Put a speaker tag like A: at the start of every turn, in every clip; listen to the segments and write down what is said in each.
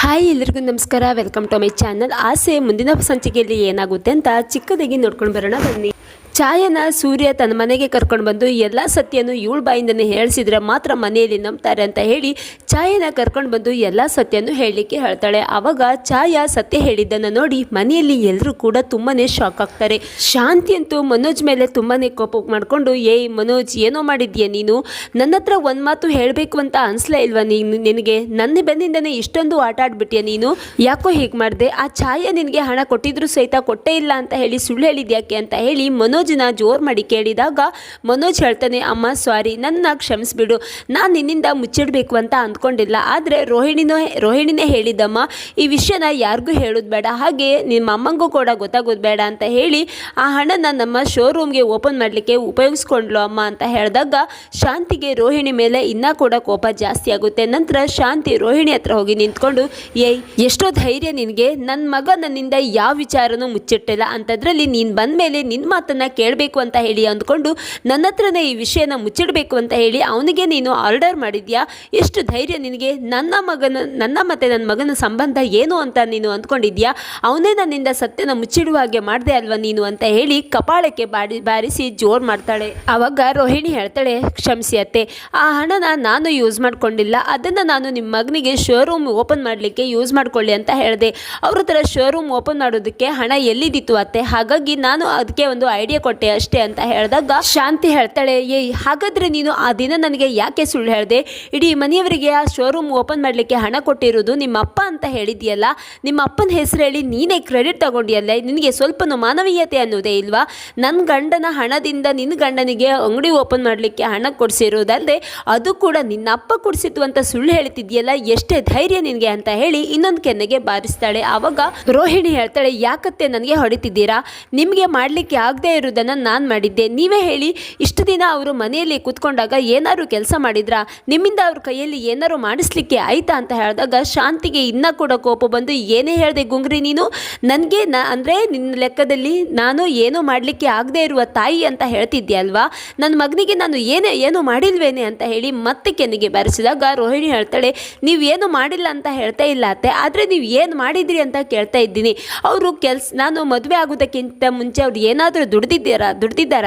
A: Hi ಎಲ್ರಿಗೂ ನಮಸ್ಕಾರ. Welcome to my channel ಆಸೆ ಮುಂದಿನ ಸಂಚಿಕೆಯಲ್ಲಿ ಏನಾಗುತ್ತೆ ಅಂತ ಚಿಕ್ಕದಾಗಿ ನೋಡ್ಕೊಂಡು ಬರೋಣ ಬನ್ನಿ. ಛಾಯನ ಸೂರ್ಯ ತನ್ನ ಮನೆಗೆ ಕರ್ಕೊಂಡು ಬಂದು ಎಲ್ಲ ಸತ್ಯನು ಇವಳ ಬಾಯಿಂದನೇ ಹೇಳಿಸಿದ್ರೆ ಮಾತ್ರ ಮನೆಯಲ್ಲಿ ನಂಬ್ತಾರೆ ಅಂತ ಹೇಳಿ ಛಾಯನ ಕರ್ಕೊಂಡು ಬಂದು ಎಲ್ಲ ಸತ್ಯನೂ ಹೇಳಲಿಕ್ಕೆ ಹೇಳ್ತಾಳೆ. ಆವಾಗ ಛಾಯಾ ಸತ್ಯ ಹೇಳಿದ್ದನ್ನು ನೋಡಿ ಮನೆಯಲ್ಲಿ ಎಲ್ಲರೂ ಕೂಡ ತುಂಬಾ ಶಾಕ್ ಆಗ್ತಾರೆ. ಶಾಂತಿ ಅಂತೂ ಮನೋಜ್ ಮೇಲೆ ತುಂಬಾ ಕೋಪ ಮಾಡಿಕೊಂಡು, ಏಯ್ ಮನೋಜ್, ಏನೋ ಮಾಡಿದ್ಯಾ ನೀನು? ನನ್ನ ಹತ್ರ ಒಂದು ಮಾತು ಹೇಳಬೇಕು ಅಂತ ಅನಿಸ್ಲೇ ಇಲ್ವಾ ನೀನು ನಿನಗೆ? ನನ್ನ ಬೆನ್ನಿಂದನೇ ಇಷ್ಟೊಂದು ಆಟ ಆಡ್ಬಿಟ್ಯಾ ನೀನು? ಯಾಕೋ ಹೀಗೆ ಮಾಡಿದೆ? ಆ ಛಾಯೆ ನಿನಗೆ ಹಣ ಕೊಟ್ಟಿದ್ರು ಸಹಿತ ಕೊಟ್ಟೇ ಇಲ್ಲ ಅಂತ ಹೇಳಿ ಸುಳ್ಳು ಹೇಳಿದ್ಯಾಕೆ? ಅಂತ ಹೇಳಿ ಮನೋಜ್ನ ಜೋರ್ ಮಾಡಿ ಕೇಳಿದಾಗ, ಮನೋಜ್ ಹೇಳ್ತಾನೆ, ಅಮ್ಮ ಸಾರಿ ನನ್ನ ಕ್ಷಮಿಸ್ಬಿಡು ನಾನು ನಿನ್ನಿಂದ ಮುಚ್ಚಿಡಬೇಕು ಅಂತ ಅಂದ್ಕೊಂಡಿಲ್ಲ. ಆದರೆ ರೋಹಿಣಿನೂ, ರೋಹಿಣಿನೇ ಹೇಳಿದ್ದಮ್ಮ, ಈ ವಿಷಯನ ಯಾರಿಗೂ ಹೇಳೋದು ಬೇಡ. ಹಾಗೆ ನಿಮ್ಮ ಅಮ್ಮಂಗೂ ಕೂಡ ಗೊತ್ತಾಗೋದು ಬೇಡ ಅಂತ ಹೇಳಿ, ಆ ಹಣನ ನಮ್ಮ ಶೋರೂಮ್ಗೆ ಓಪನ್ ಮಾಡಲಿಕ್ಕೆ ಉಪಯೋಗಿಸ್ಕೊಂಡ್ಲು ಅಮ್ಮ ಅಂತ ಹೇಳಿದಾಗ, ಶಾಂತಿಗೆ ರೋಹಿಣಿ ಮೇಲೆ ಇನ್ನೂ ಕೂಡ ಕೋಪ ಜಾಸ್ತಿ ಆಗುತ್ತೆ. ನಂತರ ಶಾಂತಿ ರೋಹಿಣಿ ಹತ್ರ ಹೋಗಿ ನಿಂತ್ಕೊಂಡು, ಏಯ್, ಎಷ್ಟೋ ಧೈರ್ಯ ನಿನಗೆ. ನನ್ನ ಮಗ ನನ್ನಿಂದ ಯಾವ ವಿಚಾರನೂ ಮುಚ್ಚಿಟ್ಟಿಲ್ಲ. ಅಂತದ್ರಲ್ಲಿ ನೀನು ಬಂದ ಮೇಲೆ ನಿನ್ನ ಮಾತನ್ನು ಕೇಳಬೇಕು ಅಂತ ಹೇಳಿ ಅಂದ್ಕೊಂಡು ನನ್ನ ಹತ್ರನೇ ಈ ವಿಷಯನ ಮುಚ್ಚಿಡಬೇಕು ಅಂತ ಹೇಳಿ ಅವನಿಗೆ ನೀನು ಆರ್ಡರ್ ಮಾಡಿದ್ಯಾ? ಎಷ್ಟು ಧೈರ್ಯ ನಿನಗೆ? ನನ್ನ ಮಗನ, ನನ್ನ ಮತ್ತು ನನ್ನ ಮಗನ ಸಂಬಂಧ ಏನು ಅಂತ ನೀನು ಅಂದ್ಕೊಂಡಿದ್ಯಾ? ಅವನೇ ನನ್ನಿಂದ ಸತ್ಯನ ಮುಚ್ಚಿಡುವ ಹಾಗೆ ಮಾಡಿದೆ ಅಲ್ವಾ ನೀನು ಅಂತ ಹೇಳಿ ಕಪಾಳಕ್ಕೆ ಬಾಡಿ, ಬಾರಿಸಿ ಜೋರು ಮಾಡ್ತಾಳೆ. ಆವಾಗ ರೋಹಿಣಿ ಹೇಳ್ತಾಳೆ, ಕ್ಷಮಿಸಿ ಅತ್ತೆ, ಆ ಹಣನ ನಾನು ಯೂಸ್ ಮಾಡ್ಕೊಂಡಿಲ್ಲ. ಅದನ್ನು ನಾನು ನಿಮ್ಮ ಮಗನಿಗೆ ಶೋರೂಮ್ ಓಪನ್ ಮಾಡಲಿಕ್ಕೆ ಯೂಸ್ ಮಾಡ್ಕೊಳ್ಳಿ ಅಂತ ಹೇಳಿದೆ. ಅವ್ರ ಹತ್ರ ಶೋರೂಮ್ ಓಪನ್ ಮಾಡೋದಕ್ಕೆ ಹಣ ಎಲ್ಲಿದ್ದಿತ್ತು ಅತ್ತೆ? ಹಾಗಾಗಿ ನಾನು ಅದಕ್ಕೆ ಒಂದು ಐಡಿಯಾ ಕೊಟ್ಟೆ ಅಷ್ಟೇ ಅಂತ ಹೇಳಿದಾಗ, ಶಾಂತಿ ಹೇಳ್ತಾಳೆ, ಏಯ್, ಹಾಗಾದ್ರೆ ನೀನು ಆ ದಿನ ನನಗೆ ಯಾಕೆ ಸುಳ್ಳು ಹೇಳಿದೆ? ಇಡೀ ಮನೆಯವರಿಗೆ ಆ ಶೋರೂಮ್ ಓಪನ್ ಮಾಡಲಿಕ್ಕೆ ಹಣ ಕೊಟ್ಟಿರೋದು ನಿಮ್ಮ ಅಪ್ಪ ಅಂತ ಹೇಳಿದ್ಯಲ್ಲ? ನಿಮ್ಮ ಅಪ್ಪನ ಹೆಸರು ಹೇಳಿ ನೀನೇ ಕ್ರೆಡಿಟ್ ತಗೊಂಡಿಯಲ್ಲ? ನಿನಗೆ ಸ್ವಲ್ಪನೂ ಮಾನವೀಯತೆ ಅನ್ನೋದೇ ಇಲ್ವಾ? ನನ್ನ ಗಂಡನ ಹಣದಿಂದ ನಿನ್ನ ಗಂಡನಿಗೆ ಅಂಗಡಿ ಓಪನ್ ಮಾಡಲಿಕ್ಕೆ ಹಣ ಕೊಡಿಸಿರೋದಲ್ಲದೆ ಅದು ಕೂಡ ನಿನ್ನ ಅಪ್ಪ ಕೊಡಿಸಿದ್ದು ಅಂತ ಸುಳ್ಳು ಹೇಳ್ತಿದ್ಯಲ್ಲ? ಎಷ್ಟೇ ಧೈರ್ಯ ನಿನಗೆ ಅಂತ ಹೇಳಿ ಇನ್ನೊಂದು ಕೆನ್ನೆಗೆ ಬಾರಿಸ್ತಾಳೆ. ಆವಾಗ ರೋಹಿಣಿ ಹೇಳ್ತಾಳೆ, ಯಾಕತ್ತೆ ನನಗೆ ಹೊಡಿತಿದ್ದೀರಾ? ನಿಮಗೆ ಮಾಡಲಿಕ್ಕೆ ಆಗದೇ ಇರೋದನ್ನು ನಾನು ಮಾಡಿದ್ದೆ. ನೀವೇ ಹೇಳಿ, ಇಷ್ಟು ದಿನ ಅವರು ಮನೆಯಲ್ಲಿ ಕೂತ್ಕೊಂಡಾಗ ಏನಾದ್ರು ಕೆಲಸ ಮಾಡಿದ್ರಾ? ನಿಮ್ಮಿಂದ ಅವ್ರ ಕೈಯಲ್ಲಿ ಏನಾದ್ರು ಮಾಡಿಸ್ಲಿಕ್ಕೆ ಆಯ್ತಾ ಅಂತ ಹೇಳಿದಾಗ ಶಾಂತಿಗೆ ಇನ್ನೂ ಕೂಡ ಕೋಪ ಬಂದು ಏನೇ ಹೇಳಿದೆ ಗುಂಗ್ರಿ ನೀನು? ನನಗೆ ನ, ಅಂದರೆ ನಿನ್ನ ಲೆಕ್ಕದಲ್ಲಿ ನಾನು ಏನೂ ಮಾಡಲಿಕ್ಕೆ ಆಗದೇ ಇರುವ ತಾಯಿ ಅಂತ ಹೇಳ್ತಿದ್ದೆ ಅಲ್ವಾ? ನನ್ನ ಮಗನಿಗೆ ನಾನು ಏನೇ, ಏನು ಮಾಡಿಲ್ವೇನೆ ಅಂತ ಹೇಳಿ ಮತ್ತೆ ಕೆನಿಗೆ ಬರೆಸಿದಾಗ ರೋಹಿಣಿ ಹೇಳ್ತಾಳೆ, ನೀವು ಏನು ಮಾಡಿಲ್ಲ ಅಂತ ಹೇಳ್ತಾ ಇಲ್ಲ ಅತ್ತೆ, ಆದರೆ ನೀವು ಏನು ಮಾಡಿದ್ರಿ ಅಂತ ಕೇಳ್ತಾ ಇದ್ದೀನಿ. ಅವರು ಕೆಲ್ಸ, ನಾನು ಮದುವೆ ಆಗೋದಕ್ಕಿಂತ ಮುಂಚೆ ಅವ್ರು ಏನಾದರೂ ದುಡ್ದಿದ್ದಾರ ದುಡ್ದಿದ್ದಾರ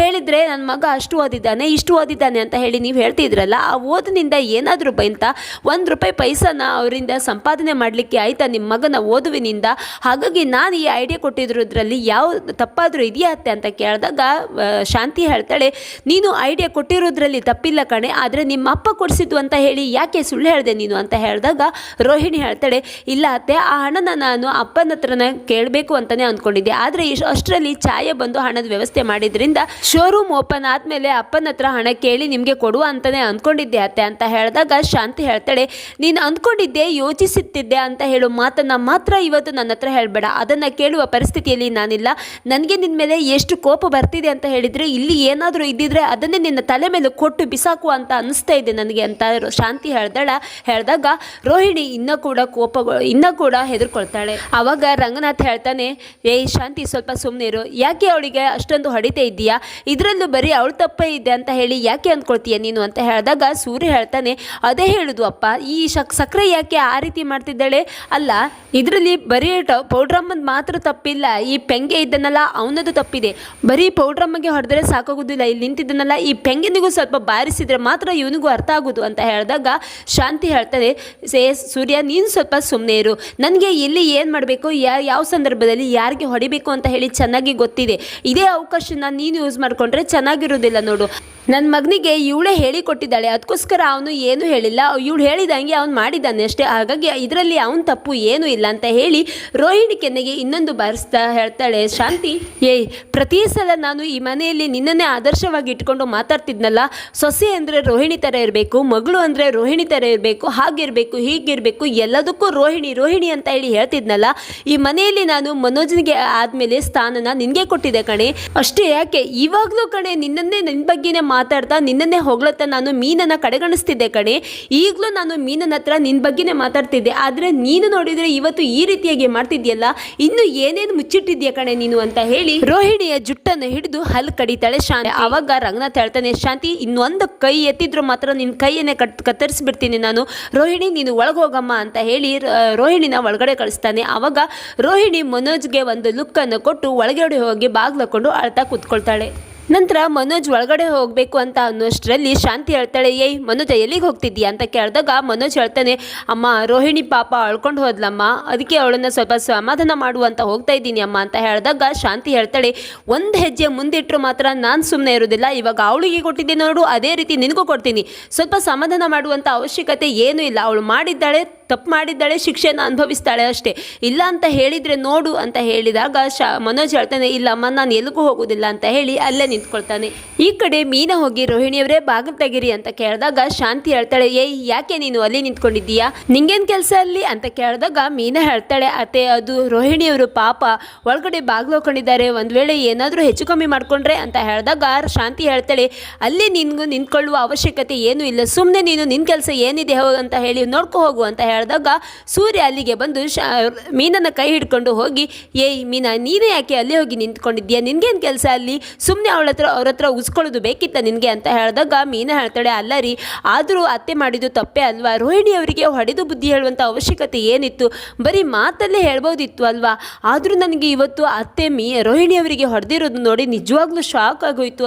A: ಹೇಳಿದರೆ ನನ್ನ ಮಗ ಅಷ್ಟು ಓದಿದ್ದಾನೆ, ಇಷ್ಟು ಓದಿದ್ದಾನೆ ಅಂತ ಹೇಳಿ ನೀವು ಹೇಳ್ತಿದ್ರಲ್ಲ, ಆ ಓದಿನಿಂದ ಏನಾದರೂ ಬಂತ? ಒಂದು ರೂಪಾಯಿ ಪೈಸಾನ ಅವರಿಂದ ಸಂಪಾದನೆ ಮಾಡಲಿಕ್ಕೆ ಆಯಿತಾ ನಿಮ್ಮ ಮಗನ ಓದುವಿನಿಂದ? ಹಾಗಾಗಿ ನಾನು ಈ ಐಡಿಯಾ ಕೊಟ್ಟಿದ್ರದ್ರಲ್ಲಿ ಯಾವ ತಪ್ಪಾದರೂ ಇದೆಯಾ ಅತ್ತೆ ಅಂತ ಕೇಳಿದಾಗ ಶಾಂತಿ ಹೇಳ್ತಾಳೆ, ನೀನು ಐಡಿಯಾ ಕೊಟ್ಟಿರೋದ್ರಲ್ಲಿ ತಪ್ಪಿಲ್ಲ ಕಣೆ, ಆದರೆ ನಿಮ್ಮ ಅಪ್ಪ ಕೊಡಿಸಿದ್ದು ಅಂತ ಹೇಳಿ ಯಾಕೆ ಸುಳ್ಳು ಹೇಳಿದೆ ನೀನು? ಅಂತ ಹೇಳಿದಾಗ ರೋಹಿಣಿ ಹೇಳ್ತಾಳೆ, ಇಲ್ಲ ಅತ್ತೆ, ಆ ಹಣನ ನಾನು ಅಪ್ಪನ ಹತ್ರನ ಕೇಳಬೇಕು ಅಂತಲೇ ಅಂದ್ಕೊಂಡಿದ್ದೆ, ಆದರೆ ಇಷ್ಟು ಅಷ್ಟರಲ್ಲಿ ಛಾಯೆ ಬಂದು ಹಣದ ವ್ಯವಸ್ಥೆ ಮಾಡಿದ್ರಿಂದ ಶೋರೂಮ್ ಓಪನ್ ಆದಮೇಲೆ ಅಪ್ಪನ ಹತ್ರ ಹಣ ಕೇಳಿ ನಿಮಗೆ ಕೊಡುವ ಅಂತಲೇ ಅಂದ್ಕೊಂಡಿದ್ದೆ ಅತ್ತೆ ಅಂತ ಹೇಳಿದಾಗ ಶಾಂತಿ ಹೇಳ್ತಾಳೆ, ನೀನು ಅಂದ್ಕೊಂಡಿದ್ದೆ, ಯೋಚಿಸುತ್ತಿದ್ದೆ ಅಂತ ಹೇಳೋ, ಮಾತನ್ನು ಮಾತ್ರ ಇವತ್ತು ನನ್ನ ಹತ್ರ ಹೇಳಬೇಡ. ಅದನ್ನು ಕೇಳುವ ಪರಿಸ್ಥಿತಿಯಲ್ಲಿ ನಾನಿಲ್ಲ. ನನಗೆ ನಿನ್ನ ಮೇಲೆ ಎಷ್ಟು ಕೋಪ ಬರ್ತಿದೆ ಅಂತ ಹೇಳಿದರೆ, ಇಲ್ಲಿ ಏನಾದರೂ ಇದ್ದಿದ್ರೆ ಅದನ್ನೇ ನಿನ್ನ ತಲೆ ಮೇಲೆ ಕೊಟ್ಟು ಬಿಸಾಕು ಅಂತ ಅನಿಸ್ತಾ ಇದೆ ನನಗೆ ಅಂತ ಶಾಂತಿ ಹೇಳ್ದಾಳ. ಹೇಳಿದಾಗ ರೋಹಿಣಿ ಇನ್ನೂ ಕೂಡ ಕೋಪ ಇನ್ನೂ ಕೂಡ ಹೆದರ್ಕೊಳ್ತಾಳೆ. ಅವಾಗ ರಂಗನಾಥ್ ಹೇಳ್ತಾನೆ, ಏಯ್ ಶಾಂತಿ ಸ್ವಲ್ಪ ಸುಮ್ನೆ ಇರು ಯಾಕೆ ಅವಳಿಗೆ ಅಷ್ಟೊಂದು ಹೊಡಿತಾ ಇದ್ದೀಯಾ? ಇದರಲ್ಲೂ ಬರೀ ಅವಳು ತಪ್ಪೇ ಇದೆ ಅಂತ ಹೇಳಿ ಯಾಕೆ ಅಂದ್ಕೊಳ್ತೀಯ ನೀನು ಅಂತ ಹೇಳಿದಾಗ ಸೂರ್ಯ ಹೇಳ್ತಾನೆ, ಅದೇ ಹೇಳುದು ಅಪ್ಪ, ಈ ಶಕ್, ಸಕ್ಕರೆ ಯಾಕೆ ಆ ರೀತಿ ಮಾಡ್ತಿದ್ದಾಳೆ? ಅಲ್ಲ, ಇದರಲ್ಲಿ ಬರೀ ಟ ಪೌಡ್ರಮ್ಮಂದು ಮಾತ್ರ ತಪ್ಪಿಲ್ಲ, ಈ ಪೆಂಗೆ ಇದ್ದನಲ್ಲ ಅವನದು ತಪ್ಪಿದೆ. ಬರೀ ಪೌಡ್ರಮ್ಮಗೆ ಹೊಡೆದ್ರೆ ಸಾಕಾಗೋದಿಲ್ಲ, ಇಲ್ಲಿ ನಿಂತಿದ್ದನಲ್ಲ, ಈ ಪೆಂಗೆನಿಗೂ ಸ್ವಲ್ಪ ಬಾರಿಸಿದ್ರೆ ಮಾತ್ರ ಇವನಿಗೂ ಅರ್ಥ ಆಗೋದು ಅಂತ ಹೇಳಿದಾಗ ಶಾಂತಿ ಹೇಳ್ತಾನೆ, ಸೇ, ಸೂರ್ಯ, ನೀನು ಸ್ವಲ್ಪ ಸುಮ್ಮನೆ ಇರು. ನನಗೆ ಇಲ್ಲಿ ಏನು ಮಾಡಬೇಕು ಯಾವ ಸಂದರ್ಭದಲ್ಲಿ ಯಾರಿಗೆ ಹೊಡಿಬೇಕು ಅಂತ ಹೇಳಿ ಚೆನ್ನಾಗಿ ಗೊತ್ತಿದೆ. ಇದೇ ಅವಕಾಶನ ನೀನು ಯೂಸ್ ಮಾಡಿಕೊಂಡ್ರೆ ಚೆನ್ನಾಗಿರೋದಿಲ್ಲ ನೋಡು. ನನ್ನ ಮಗನಿಗೆ ಇವಳೇ ಹೇಳಿ ಕೊಟ್ಟಿದ್ದಾಳೆ ಅದಕ್ಕೋಸ್ಕರ ಅವನು ಏನು ಹೇಳಿಲ್ಲ. ಇವಳು ಹೇಳಿದಂಗೆ ಅವ್ನು ಮಾಡಿದ್ದಾನೆ ಅಷ್ಟೇ. ಹಾಗಾಗಿ ಇದರಲ್ಲಿ ಅವನ ತಪ್ಪು ಏನೂ ಇಲ್ಲ ಅಂತ ಹೇಳಿ ರೋಹಿಣಿ ಕೆನ್ನೆಗೆ ಇನ್ನೊಂದು ಬಾರಿಸ್ತಾ ಹೇಳ್ತಾಳೆ, ಶಾಂತಿ, ಏಯ್, ಪ್ರತಿ ಸಲ ನಾನು ಈ ಮನೆಯಲ್ಲಿ ನಿನ್ನನ್ನೇ ಆದರ್ಶವಾಗಿ ಇಟ್ಕೊಂಡು ಮಾತಾಡ್ತಿದ್ನಲ್ಲ. ಸೊಸೆ ಅಂದರೆ ರೋಹಿಣಿ ಥರ ಇರಬೇಕು, ಮಗಳು ಅಂದರೆ ರೋಹಿಣಿ ಥರ ಇರಬೇಕು, ಹಾಗಿರಬೇಕು, ಹೀಗಿರಬೇಕು, ಎಲ್ಲದಕ್ಕೂ ರೋಹಿಣಿ ರೋಹಿಣಿ ಅಂತ ಹೇಳಿ ಹೇಳ್ತಿದ್ನಲ್ಲ. ಈ ಮನೆಯಲ್ಲಿ ನಾನು ಮನೋಜನಿಗೆ ಆದಮೇಲೆ ಸ್ಥಾನನ ನಿನಗೆ ಕೊಟ್ಟಿದ್ದೆ ಕಣೆ. ಅಷ್ಟೇ ಯಾಕೆ? ಇವಾಗ್ಲೂ ಕಣೆ, ನಿನ್ನನ್ನೇ ನಿನ್ನ ಬಗ್ಗೆನೇ ಮಾತಾಡ್ತಾ, ನಿನ್ನನ್ನೇ ಹೊಗಳತ್ತ ನಾನು ಮೀನನ್ನ ಕಡೆಗಣಿಸ್ತಿದ್ದೆ ಕಣೆ. ಈಗಲೂ ನಾನು ಮೀನನ ಹತ್ರ ನಿನ್ನ ಬಗ್ಗೆನೇ ಮಾತಾಡ್ತಿದ್ದೆ. ಆದರೆ ನೀನು ನೋಡಿದ್ರೆ ಇವತ್ತು ಈ ರೀತಿಯಾಗಿ ಮಾಡ್ತಿದ್ಯಲ್ಲ? ಇನ್ನು ಏನೇನು ಮುಚ್ಚಿಟ್ಟಿದ್ಯಾ ಕಣೆ ನೀನು ಅಂತ ಹೇಳಿ ರೋಹಿಣಿಯ ಜುಟ್ಟನ್ನು ಹಿಡಿದು ಹಲ್ ಕಡಿತಾಳೆ ಶಾಂತಿ. ಅವಾಗ ರಂಗನಾಥ್ ಹೇಳ್ತಾನೆ, ಶಾಂತಿ, ಇನ್ನೊಂದು ಕೈ ಎತ್ತಿದ್ರು ಮಾತ್ರ ನಿನ್ನ ಕೈಯನ್ನೇ ಕಟ್, ಕತ್ತರಿಸ್ಬಿಡ್ತೀನಿ ನಾನು. ರೋಹಿಣಿ, ನೀನು ಒಳಗೆ ಹೋಗಮ್ಮ ಅಂತ ಹೇಳಿ ರೋಹಿಣಿನ ಒಳಗಡೆ ಕಳಿಸ್ತಾನೆ. ಅವಾಗ ರೋಹಿಣಿ ಮನೋಜ್ಗೆ ಒಂದು ಲುಕ್ಕನ್ನು ಕೊಟ್ಟು ಒಳಗಡೆ ಹೋಗಿ ಬಾಗ್ಲಕೊಂಡು ಅಳ್ತಾ ಕೂತ್ಕೊಳ್ತಾಳೆ. ನಂತರ ಮನೋಜ್ ಒಳಗಡೆ ಹೋಗಬೇಕು ಅಂತ ಅನ್ನೋಷ್ಟರಲ್ಲಿ ಶಾಂತಿ ಹೇಳ್ತಾಳೆ, ಏಯ್, ಮನೋಜ, ಎಲ್ಲಿಗೆ ಹೋಗ್ತಿದ್ದೀಯ? ಅಂತ ಕೇಳಿದಾಗ ಮನೋಜ್ ಹೇಳ್ತಾನೆ, ಅಮ್ಮ, ರೋಹಿಣಿ ಪಾಪ ಅಳ್ಕೊಂಡು ಹೋದ್ಲಮ್ಮ, ಅದಕ್ಕೆ ಅವಳನ್ನು ಸ್ವಲ್ಪ ಸಮಾಧಾನ ಮಾಡುವಂತ ಹೋಗ್ತಾ ಇದ್ದೀನಿ ಅಮ್ಮ, ಅಂತ ಹೇಳಿದಾಗ ಶಾಂತಿ ಹೇಳ್ತಾಳೆ, ಒಂದು ಹೆಜ್ಜೆ ಮುಂದಿಟ್ಟರು ಮಾತ್ರ ನಾನು ಸುಮ್ಮನೆ ಇರೋದಿಲ್ಲ, ಇವಾಗ ಅವಳಿಗೆ ಕೊಟ್ಟಿದ್ದೆ ನೋಡು, ಅದೇ ರೀತಿ ನಿನಗೂ ಕೊಡ್ತೀನಿ. ಸ್ವಲ್ಪ ಸಮಾಧಾನ ಮಾಡುವಂಥ ಅವಶ್ಯಕತೆ ಏನೂ ಇಲ್ಲ, ಅವಳು ಮಾಡಿದ್ದಾಳೆ ತಪ್ಪು ಮಾಡಿದ್ದಾಳೆ, ಶಿಕ್ಷೆನ ಅನುಭವಿಸ್ತಾಳೆ ಅಷ್ಟೇ. ಇಲ್ಲ ಅಂತ ಹೇಳಿದರೆ ನೋಡು ಅಂತ ಹೇಳಿದಾಗ ಶಾ, ಮನೋಜ್ ಹೇಳ್ತಾನೆ ಇಲ್ಲಮ್ಮ ನಾನು ಎಲ್ಲಿಗೂ ಹೋಗೋದಿಲ್ಲ ಅಂತ ಹೇಳಿ ಅಲ್ಲೇ ನಿಂತ್ಕೊಳ್ತಾನೆ. ಈ ಕಡೆ ಮೀನ ಹೋಗಿ, ರೋಹಿಣಿಯವರೇ, ಬಾಗಿಲು ತೆಗಿರಿ ಅಂತ ಕೇಳಿದಾಗ ಶಾಂತಿ ಹೇಳ್ತಾಳೆ, ಏಯ್, ಯಾಕೆ ನೀನು ಅಲ್ಲಿ ನಿಂತ್ಕೊಂಡಿದ್ದೀಯಾ? ನಿಂಗೇನು ಕೆಲಸ ಅಲ್ಲಿ? ಅಂತ ಕೇಳಿದಾಗ ಮೀನ ಹೇಳ್ತಾಳೆ, ಅತ್ತೆ, ಅದು ರೋಹಿಣಿಯವರು ಪಾಪ, ಒಳಗಡೆ ಬಾಗಿಲು ಹಾಕೊಂಡಿದ್ದಾರೆ, ಒಂದು ವೇಳೆ ಏನಾದರೂ ಹೆಚ್ಚು ಕಮ್ಮಿ ಮಾಡಿಕೊಂಡ್ರೆ ಅಂತ ಹೇಳಿದಾಗ ಶಾಂತಿ ಹೇಳ್ತಾಳೆ, ಅಲ್ಲಿ ನಿನ್ಗೂ ನಿಂತ್ಕೊಳ್ಳುವ ಅವಶ್ಯಕತೆ ಏನೂ ಇಲ್ಲ ಸುಮ್ಮನೆ ನೀನು ನಿನ್ನ ಕೆಲಸ ಏನಿದೆ ಹೋಗು ಅಂತ ಹೇಳಿ, ನೋಡ್ಕೊ ಹೋಗು ಅಂತ ಹೇಳಿದಾಗ ಸೂರ್ಯ ಅಲ್ಲಿಗೆ ಬಂದು ಶ ಮೀನನ್ನು ಕೈ ಹಿಡ್ಕೊಂಡು ಹೋಗಿ, ಏಯ್ ಮೀನಾ, ನೀನೇ ಯಾಕೆ ಅಲ್ಲಿ ಹೋಗಿ ನಿಂತ್ಕೊಂಡಿದ್ಯಾ ನಿನಗೇನು ಕೆಲಸ ಅಲ್ಲಿ? ಸುಮ್ಮನೆ ಅವಳ ಹತ್ರ, ಅವ್ರ ಹತ್ರ ಉಸ್ಕೊಳ್ಳೋದು ಬೇಕಿತ್ತ ನಿನಗೆ? ಅಂತ ಹೇಳಿದಾಗ ಮೀನಾ ಹೇಳ್ತಾಳೆ, ಅಲ್ಲ ರೀ, ಆದರೂ ಅತ್ತೆ ಮಾಡಿದ್ದು ತಪ್ಪೇ ಅಲ್ವಾ? ರೋಹಿಣಿ ಅವರಿಗೆ ಹೊಡೆದು ಬುದ್ಧಿ ಹೇಳುವಂಥ ಅವಶ್ಯಕತೆ ಏನಿತ್ತು? ಬರೀ ಮಾತಲ್ಲೇ ಹೇಳ್ಬೋದಿತ್ತು ಅಲ್ವಾ? ಆದರೂ ನನಗೆ ಇವತ್ತು ಅತ್ತೆ ಮೀ, ರೋಹಿಣಿ ಅವರಿಗೆ ಹೊಡೆದಿರೋದು ನೋಡಿ ನಿಜವಾಗ್ಲೂ ಶಾಕ್ ಆಗೋಯ್ತು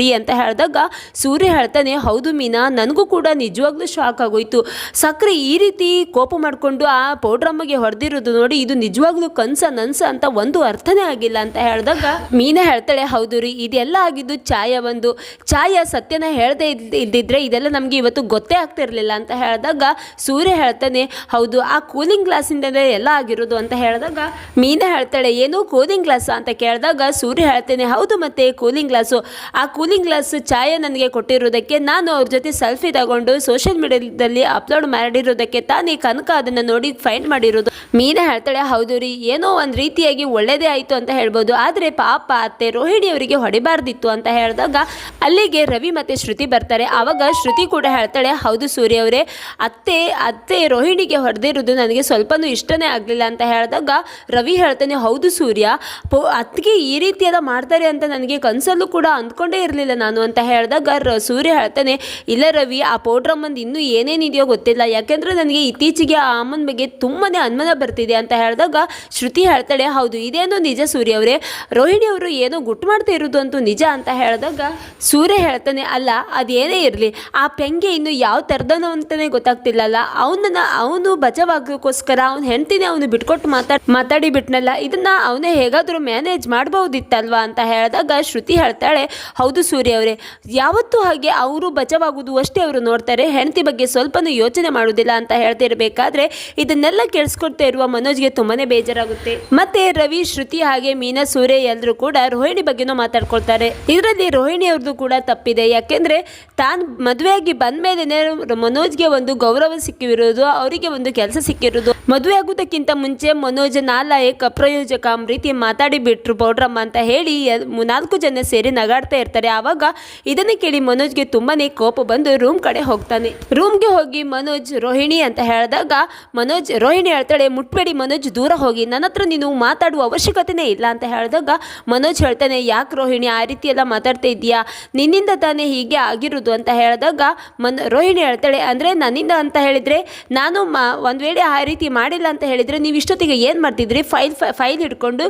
A: ರೀ ಅಂತ ಹೇಳಿದಾಗ ಸೂರ್ಯ ಹೇಳ್ತಾನೆ, ಹೌದು ಮೀನಾ, ನನಗೂ ಕೂಡ ನಿಜವಾಗ್ಲೂ ಶಾಕ್ ಆಗೋಯ್ತು. ಸಕ್ಕರೆ ಈ ರೀತಿ ಕೋಪ ಮಾಡಿಕೊಂಡು ಆ ಪೌಡ್ರಮ್ಮಗೆ ಹೊಡೆದಿರೋದು ನೋಡಿ ಇದು ನಿಜವಾಗ್ಲೂ ಕನ್ಸ ನನ್ಸ ಅಂತ ಒಂದು ಅರ್ಥನೇ ಆಗಿಲ್ಲ ಅಂತ ಹೇಳಿದಾಗ ಮೀನಾ ಹೇಳ್ತಾಳೆ, ಹೌದು ರೀ, ಇದೆಲ್ಲ ಆಗಿದ್ದು ಛಾಯ ಒಂದು ಛಾಯ ಸತ್ಯನ ಹೇಳದೆ ಇದ್ದಿದ್ರೆ ಇದೆಲ್ಲ ನಮಗೆ ಇವತ್ತು ಗೊತ್ತೇ ಆಗ್ತಿರ್ಲಿಲ್ಲ ಅಂತ ಹೇಳಿದಾಗ ಸೂರ್ಯ ಹೇಳ್ತಾನೆ, ಹೌದು, ಆ ಕೂಲಿಂಗ್ ಗ್ಲಾಸಿಂದಲೇ ಎಲ್ಲ ಆಗಿರೋದು ಅಂತ ಹೇಳಿದಾಗ ಮೀನಾ ಹೇಳ್ತಾಳೆ, ಏನು ಕೂಲಿಂಗ್ ಗ್ಲಾಸ್ ಅಂತ ಕೇಳಿದಾಗ ಸೂರ್ಯ ಹೇಳ್ತಾನೆ, ಹೌದು ಮತ್ತೆ ಕೂಲಿಂಗ್ ಗ್ಲಾಸು ಆ ಕೂಲಿಂಗ್ ಗ್ಲಾಸ್ ಛಾಯ ನನಗೆ ಕೊಟ್ಟಿರೋದಕ್ಕೆ ನಾನು ಅವ್ರ ಜೊತೆ ಸೆಲ್ಫಿ ತಗೊಂಡು ಸೋಷಿಯಲ್ ಮೀಡಿಯಾದಲ್ಲಿ ಅಪ್ಲೋಡ್ ಮಾಡಿರೋದಕ್ಕೆ ತಾನೇ ಕನಕ ಅದನ್ನು ನೋಡಿ ಫೈಂಡ್ ಮಾಡಿರೋದು. ಮೀನಾ ಹೇಳ್ತಾಳೆ, ಹೌದು ರೀ, ಏನೋ ಒಂದು ರೀತಿಯಾಗಿ ಒಳ್ಳೇದೇ ಆಯಿತು ಅಂತ ಹೇಳ್ಬೋದು. ಆದರೆ ಪಾಪ ಅತ್ತೆ ರೋಹಿಣಿ ಅವರಿಗೆ ಹೊಡಿಬಾರ್ದಿತ್ತು ಅಂತ ಹೇಳಿದಾಗ ಅಲ್ಲಿಗೆ ರವಿ ಮತ್ತು ಶ್ರುತಿ ಬರ್ತಾರೆ. ಆವಾಗ ಶ್ರುತಿ ಕೂಡ ಹೇಳ್ತಾಳೆ, ಹೌದು ಸೂರ್ಯ ಅವರೇ, ಅತ್ತೆ ಅತ್ತೆ ರೋಹಿಣಿಗೆ ಹೊಡೆದಿರೋದು ನನಗೆ ಸ್ವಲ್ಪನೂ ಇಷ್ಟನೇ ಆಗಲಿಲ್ಲ ಅಂತ ಹೇಳಿದಾಗ ರವಿ ಹೇಳ್ತಾನೆ, ಹೌದು ಸೂರ್ಯ, ಪೋ, ಅತ್ತಿಗೆ ಈ ರೀತಿಯಾದ ಮಾಡ್ತಾರೆ ಅಂತ ನನಗೆ ಕನಸಲ್ಲೂ ಕೂಡ ಅಂದ್ಕೊಂಡೇ ಇರಲಿಲ್ಲ ನಾನು ಅಂತ ಹೇಳಿದಾಗ ಸೂರ್ಯ ಹೇಳ್ತಾನೆ, ಇಲ್ಲ ರವಿ, ಆ ಪೌಡ್ರಮ್ಮಂದು ಇನ್ನೂ ಏನೇನಿದೆಯೋ ಗೊತ್ತಿಲ್ಲ. ಯಾಕೆಂದರೆ ನನಗೆ ಇತ್ತೀಚೆಗೆ ಆ ಅಮ್ಮನ ಬಗ್ಗೆ ತುಂಬಾ ಅನುಮಾನ ಬರ್ತಿದೆ ಅಂತ ಹೇಳಿದಾಗ ಶ್ರುತಿ ಹೇಳ್ತಾಳೆ, ಹೌದು ಇದೇನು ನಿಜ ಸೂರ್ಯ ಅವರೇ. ರೋಹಿಣಿ ಅವರು ಏನೋ ಗುಟ್ಟು ಮಾಡ್ತಾ ಇರೋದು ಅಂತೂ ನಿಜ ಅಂತ ಹೇಳಿದಾಗ ಸೂರ್ಯ ಹೇಳ್ತಾನೆ, ಅಲ್ಲ, ಅದೇನೇ ಇರಲಿ. ಆ ಪೆಂಗೆ ಇನ್ನು ಯಾವ ಥರದನು ಅಂತಲೇ ಗೊತ್ತಾಗ್ತಿಲ್ಲಲ್ಲ. ಅವನನ್ನ, ಅವನು ಬಚಾವಾಗೋಕ್ಕೋಸ್ಕರ ಅವ್ನ ಹೆಂಡ್ತಿನೇ ಅವನು ಬಿಟ್ಕೊಟ್ಟು ಮಾತಾಡ್, ಮಾತಾಡಿ ಬಿಟ್ನಲ್ಲ. ಇದನ್ನ ಅವನೇ ಹೇಗಾದರೂ ಮ್ಯಾನೇಜ್ ಮಾಡ್ಬೋದಿತ್ತಲ್ವಾ? ಅಂತ ಹೇಳಿದಾಗ ಶ್ರುತಿ ಹೇಳ್ತಾಳೆ, ಹೌದು ಸೂರ್ಯ ಅವರೇ. ಯಾವತ್ತೂ ಹಾಗೆ ಅವರು ಬಚಾವಾಗುವುದು ಅಷ್ಟೇ ಅವರು ನೋಡ್ತಾರೆ. ಹೆಂಡತಿ ಬಗ್ಗೆ ಸ್ವಲ್ಪನೂ ಯೋಚನೆ ಮಾಡೋದಿಲ್ಲ ಅಂತ ಹೇಳ್ತಿರ್ಬೇಕಾದ್ರೆ ಇದನ್ನೆಲ್ಲ ಕೇಳಿಸ್ಕೊಳ್ತಾ ಇರುವ ಮನೋಜ್ಗೆ ತುಂಬಾನೇ ಬೇಜಾರಾಗುತ್ತೆ. ಮತ್ತೆ ರವಿ, ಶ್ರುತಿ ಹಾಗೆ ಮೀನಾ, ಸೂರ್ಯ ಎಲ್ಲರೂ ಕೂಡ ರೋಹಿಣಿ ಬಗ್ಗೆನೂ ಮಾತಾಡ್ಕೊಳ್ತಾರೆ. ಇದರಲ್ಲಿ ರೋಹಿಣಿ ಅವ್ರದ್ದು ಕೂಡ ತಪ್ಪಿದೆ. ಯಾಕೆಂದ್ರೆ ತಾನು ಮದುವೆಯಾಗಿ ಬಂದ ಮೇಲೆನೆ ಮನೋಜ್ಗೆ ಒಂದು ಗೌರವ ಸಿಕ್ಕಿರೋದು, ಅವರಿಗೆ ಒಂದು ಕೆಲಸ ಸಿಕ್ಕಿರೋದು. ಮದುವೆ ಆಗೋದಕ್ಕಿಂತ ಮುಂಚೆ ಮನೋಜ್ ನಾಲಾಯಕ್ ಅಪ್ರಯೋಜಕ ರೀತಿ ಮಾತಾಡಿ ಬಿಟ್ರು ಪೌಡ್ರಮ್ಮ ಅಂತ ಹೇಳಿ ನಾಲ್ಕು ಜನ ಸೇರಿ ನಗಾಡ್ತಾ ಇರ್ತಾರೆ. ಆವಾಗ ಇದನ್ನ ಕೇಳಿ ಮನೋಜ್ಗೆ ತುಂಬಾನೇ ಕೋಪ ಬಂದು ರೂಮ್ ಕಡೆ ಹೋಗ್ತಾನೆ. ರೂಮ್ಗೆ ಹೋಗಿ ಮನೋಜ್, ರೋಹಿಣಿ ಅಂತ ಹೇಳಿದಾಗ, ಮನೋಜ್, ರೋಹಿಣಿ ಹೇಳ್ತಾಳೆ, ಮುಟ್ಬೇಡಿ ಮನೋಜ್, ದೂರ ಹೋಗಿ, ನನ್ನ ಹತ್ರ ನೀನು ಮಾತಾಡುವ ಅವಶ್ಯಕತೆನೇ ಇಲ್ಲ. ಅಂತ ಹೇಳಿದಾಗ, ಮನೋಜ್ ಹೇಳ್ತಾನೆ, ಯಾಕೆ ರೋಹಿಣಿ, ಆ ರೀತಿ ಎಲ್ಲ ಮಾತಾಡ್ತಾ ಇದೆಯಾ ನಿನ್ನಿಂದ ತಾನೇ ಹೀಗೆ ಆಗಿರೋದು. ಅಂತ ಹೇಳಿದಾಗ, ಮನ್, ರೋಹಿಣಿ ಹೇಳ್ತಾಳೆ, ಅಂದರೆ ನನ್ನಿಂದ ಅಂತ ಹೇಳಿದರೆ, ನಾನು ಮಾ, ಒಂದು ವೇಳೆ ಆ ರೀತಿ ಮಾಡಿಲ್ಲ ಅಂತ ಹೇಳಿದರೆ, ನೀವು ಇಷ್ಟೊತ್ತಿಗೆ ಏನು ಮಾಡ್ತಿದ್ರಿ? ಫೈಲ್ ಫೈಲ್ ಹಿಡ್ಕೊಂಡು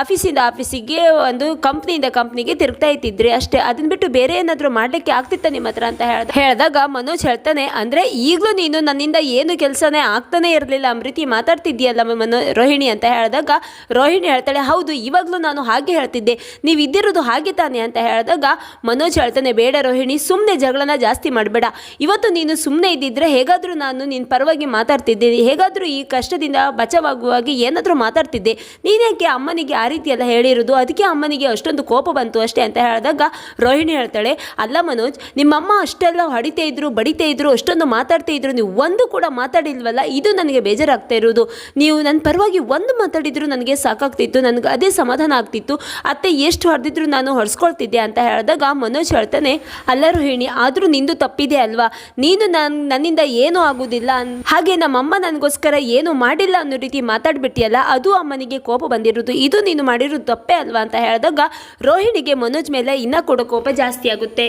A: ಆಫೀಸಿಂದ ಆಫೀಸಿಗೆ ಒಂದು ಕಂಪ್ನಿಯಿಂದ ಕಂಪ್ನಿಗೆ ತಿರುಗ್ತಾ ಇದ್ದಿದ್ರಿ ಅಷ್ಟೇ. ಅದನ್ನ ಬಿಟ್ಟು ಬೇರೆ ಏನಾದರೂ ಮಾಡಲಿಕ್ಕೆ ಆಗ್ತಿತ್ತ ನಿಮ್ಮ ಹತ್ರ? ಅಂತ ಹೇಳ್ದ, ಹೇಳಿದಾಗ ಮನೋಜ್ ಹೇಳ್ತಾನೆ, ಅಂದರೆ ಈಗಲೂ ನೀನು ನನ್ನಿಂದ ಏನು ಕೆಲಸನೇ ಆಗ್ತಾನೆ ಇರಲಿಲ್ಲ. ಅಮೃತಿ ಮಾತಾಡ್ತಿದ್ದೀಯಲ್ಲ ಮನೋ ರೋಹಿಣಿ ಅಂತ ಹೇಳಿದಾಗ, ರೋಹಿಣಿ ಹೇಳ್ತಾಳೆ, ಹೌದು, ಇವಾಗಲೂ ನಾನು ಹಾಗೆ ಹೇಳ್ತಿದ್ದೆ. ನೀವು ಇದ್ದಿರೋದು ಹಾಗೆ ತಾನೆ ಅಂತ ಹೇಳಿದಾಗ, ಮನೋಜ್ ಹೇಳ್ತಾನೆ, ಬೇಡ ರೋಹಿಣಿ ಸುಮ್ಮನೆ ಜಗಳನ ಜಾಸ್ತಿ ಮಾಡಬೇಡ. ಇವತ್ತು ನೀನು ಸುಮ್ಮನೆ ಇದ್ದಿದ್ರೆ ಹೇಗಾದರೂ ನಾನು ನಿನ್ನ ಪರವಾಗಿ ಮಾತಾಡ್ತಿದ್ದೆ. ಹೇಗಾದರೂ ಈ ಕಷ್ಟದಿಂದ ಬಚಾವಾಗುವಾಗಿ ಏನಾದರೂ ಮಾತಾಡ್ತಿದ್ದೆ. ನೀನೇಕೆ ಅಮ್ಮನಿಗೆ ಆ ರೀತಿ ಎಲ್ಲ ಹೇಳಿರೋದು? ಅದಕ್ಕೆ ಅಮ್ಮನಿಗೆ ಅಷ್ಟೊಂದು ಕೋಪ ಬಂತು ಅಷ್ಟೇ ಅಂತ ಹೇಳಿದಾಗ, ರೋಹಿಣಿ ಹೇಳ್ತಾಳೆ, ಅಲ್ಲ ಮನೋಜ್, ನಿಮ್ಮಮ್ಮ ಅಷ್ಟೆಲ್ಲ ಹೊಡಿತಾ ಇದ್ರು, ಬಡಿತಾ ಇದ್ರು, ಅಷ್ಟೊಂದು ಮಾತಾಡ್ತಾ ಇದ್ರು, ನೀವು ಒಂದು ಕೂಡ ಮಾತು ಮಾತಾಡಿಲ್ವಲ್ಲ ಇದು ನನಗೆ ಬೇಜಾರಾಗ್ತಾ ಇರೋದು. ನೀವು ನನ್ನ ಪರವಾಗಿ ಒಂದು ಮಾತಾಡಿದ್ರು ನನಗೆ ಸಾಕಾಗ್ತಿತ್ತು, ನನಗೆ ಅದೇ ಸಮಾಧಾನ ಆಗ್ತಿತ್ತು. ಅತ್ತೆ ಎಷ್ಟು ಹೊಡೆದಿದ್ರು ನಾನು ಹೊಡೆಸ್ಕೊಳ್ತಿದ್ದೆ ಅಂತ ಹೇಳಿದಾಗ ಮನೋಜ್ ಹೇಳ್ತಾನೆ ಅಲ್ಲರೂ ಹೇಳಿ ಆದರೂ ನಿಂದು ತಪ್ಪಿದೆ ಅಲ್ವಾ? ನೀನು ನಾನು, ನನ್ನಿಂದ ಏನೂ ಆಗೋದಿಲ್ಲ ಹಾಗೆ ನಮ್ಮಮ್ಮ ನನಗೋಸ್ಕರ ಏನು ಮಾಡಿಲ್ಲ ಅನ್ನೋ ರೀತಿ ಮಾತಾಡ್ಬಿಟ್ಟಿಯಲ್ಲ, ಅದು ಅಮ್ಮನಿಗೆ ಕೋಪ ಬಂದಿರೋದು. ಇದು ನೀನು ಮಾಡಿರೋದು ತಪ್ಪೇ ಅಲ್ವಾ ಅಂತ ಹೇಳಿದಾಗ ರೋಹಿಣಿಗೆ ಮನೋಜ್ ಮೇಲೆ ಇನ್ನೂ ಕೂಡ ಕೋಪ ಜಾಸ್ತಿ ಆಗುತ್ತೆ.